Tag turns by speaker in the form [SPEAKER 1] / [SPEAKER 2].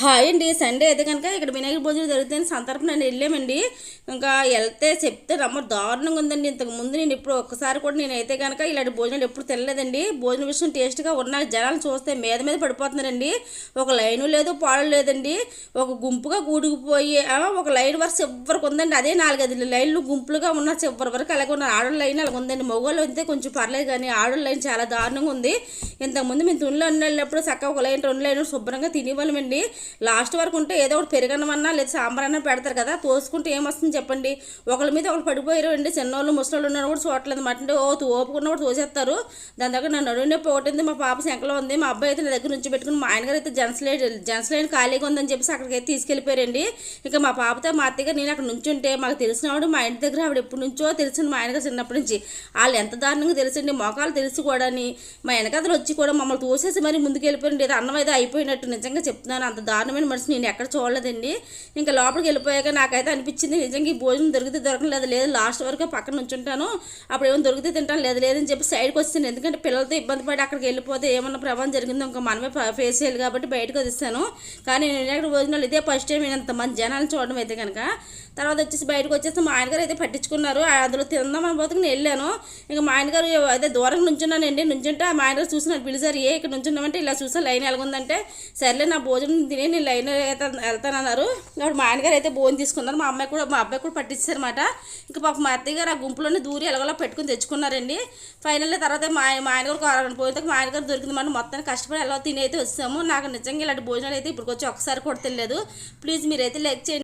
[SPEAKER 1] Hi అండి. Sunday అయితే కనుక ఇక్కడ వినాయక భోజనం జరుగుతుంది సందర్భం నేను వెళ్ళామండి. ఇంకా వెళ్తే చెప్తే రమ్మ దారుణంగా ఉందండి. ఇంతకు ముందు నేను ఇప్పుడు ఒక్కసారి కూడా నేను అయితే కనుక ఇలాంటి భోజనాలు ఎప్పుడు తినలేదండి. భోజన విషయం టేస్ట్గా ఉన్న జనాలు చూస్తే మీద మీద పడిపోతున్నారండి. ఒక లైను లేదు పాడు లేదండి. ఒక గుంపుగా కూడుకుపోయి ఒక లైన్ వరకు చివరికి ఉందండి. అదే నాలుగైదు లైన్లు గుంపులుగా ఉన్న చివరి వరకు అలాగే ఉన్న ఆడోళ్ళ లైన్ అలాగ ఉందండి. మగవాళ్ళు అయితే కొంచెం పర్లేదు కానీ ఆడోళ్ళ లైన్ చాలా దారుణంగా ఉంది. ఇంతకుముందు మేము తునిలో వెళ్ళినప్పుడు చక్కగా ఒక లైన్ రెండు లైన్ శుభ్రంగా తినేవాళ్ళమండి. లాస్ట్ వరకు ఉంటే ఏదో ఒకటి పెరగనమన్నా లేదా సాంబార్ అన్నా పెడతారు కదా తోసుకుంటే ఏమొస్తుంది చెప్పండి? ఒకళ్ళ మీద ఒకళ్ళు పడిపోయారు అండి చిన్నోళ్ళు ముసలోళ్ళు ఉన్నారు కూడా చూడట్లేదు మాట. అంటే ఓ ఓపుకున్న కూడా తోసేస్తారు. దాని దగ్గర నా నడువు నొప్పి ఒకటి ఉంది మా పాప శంకలో ఉంది మా అబ్బాయి అయితే నా దగ్గర నుంచి పెట్టుకుని మా ఆయన గారు అయితే జెంట్స్ లైన్ జెంట్స్ లైన్ ఖాళీగా ఉందని చెప్పేసి అక్కడికి అయితే తీసుకెళ్ళిపోయారండి. ఇంకా మా పాపతో మా అత్తగారు నేను అక్కడ నుంచుంటే మాకు తెలిసిన ఆవిడ మా ఇంటి దగ్గర ఆవిడ ఎప్పటి నుంచో తెలిసింది మా ఆయన గారు చిన్నప్పటి నుంచి. వాళ్ళు ఎంత దారుణంగా తెలిసండి మోకాలు తెలిసి కూడా మా వెనకతలు వచ్చి కూడా మమ్మల్ని తోసేసి మరి ముందుకు వెళ్ళిపోయింది ఏదో అన్నం అయితే అయిపోయినట్టు నిజంగా చెప్తున్నాను అంత దారుణమైన మనిషి నేను ఎక్కడ చూడలేదండి. ఇంకా లోపలికి వెళ్ళిపోయాక నాకైతే అనిపించింది నిజంగా ఈ భోజనం దొరికితే దొరకలేదు లేదు లాస్ట్ వరకు పక్కన ఉంచుంటాను అప్పుడు ఏమైనా దొరికితే తింటాను లేదు లేదని చెప్పి సైడ్కి వస్తాను ఎందుకంటే పిల్లలతో ఇబ్బంది పడి అక్కడికి వెళ్ళిపోతే ఏమన్నా ప్రభావం జరిగిందో ఇంకా మనమే ఫేస్ చేయాలి కాబట్టి బయటకు వదిస్తాను కానీ నేను ఎక్కడ భోజనాలు ఇదే ఫస్ట్ టైం నేను అంతమంది జనాలను చూడడం అయితే కనుక తర్వాత వచ్చేసి బయటకు వచ్చేసి మా ఆయన గారు అయితే పట్టించుకున్నారు. అందులో తిందామని పోతే నేను వెళ్ళాను. ఇంకా మా ఆయన గారు దూరం నుంచున్నానండి. నుంచుంటే మా ఆయన గారు పిలిచారు ఏ ఇక్కడ నుంచున్నామంటే ఇలా చూసా లైన్ ఎలాగుందంటే సర్లే నా భోజనం తిని నేను లైన్ వెళ్తానన్నారు. కాబట్టి మా ఆయనగారు అయితే భోజనం తీసుకున్నారు. మా అమ్మాయి కూడా మా అబ్బాయి కూడా పట్టించారన్నమాట ఇంకా పాప మా అత్తయ్య గారు ఆ గుంపులోనే దూరి ఎలాగోలా పెట్టుకుని తెచ్చుకున్నారండి. ఫైనల్లీ తర్వాత మా మా ఆయన గారు ఒక మా ఆయన గారు దొరికింది మనం మొత్తాన్ని కష్టపడి ఎలా తిని అయితే వచ్చాము. నాకు నిజంగా ఇలాంటి భోజనాలు అయితే ఇప్పుడు వచ్చి ఒకసారి కూడా తెలియదు ప్లీజ్ మీరైతే లైక్ చేయండి.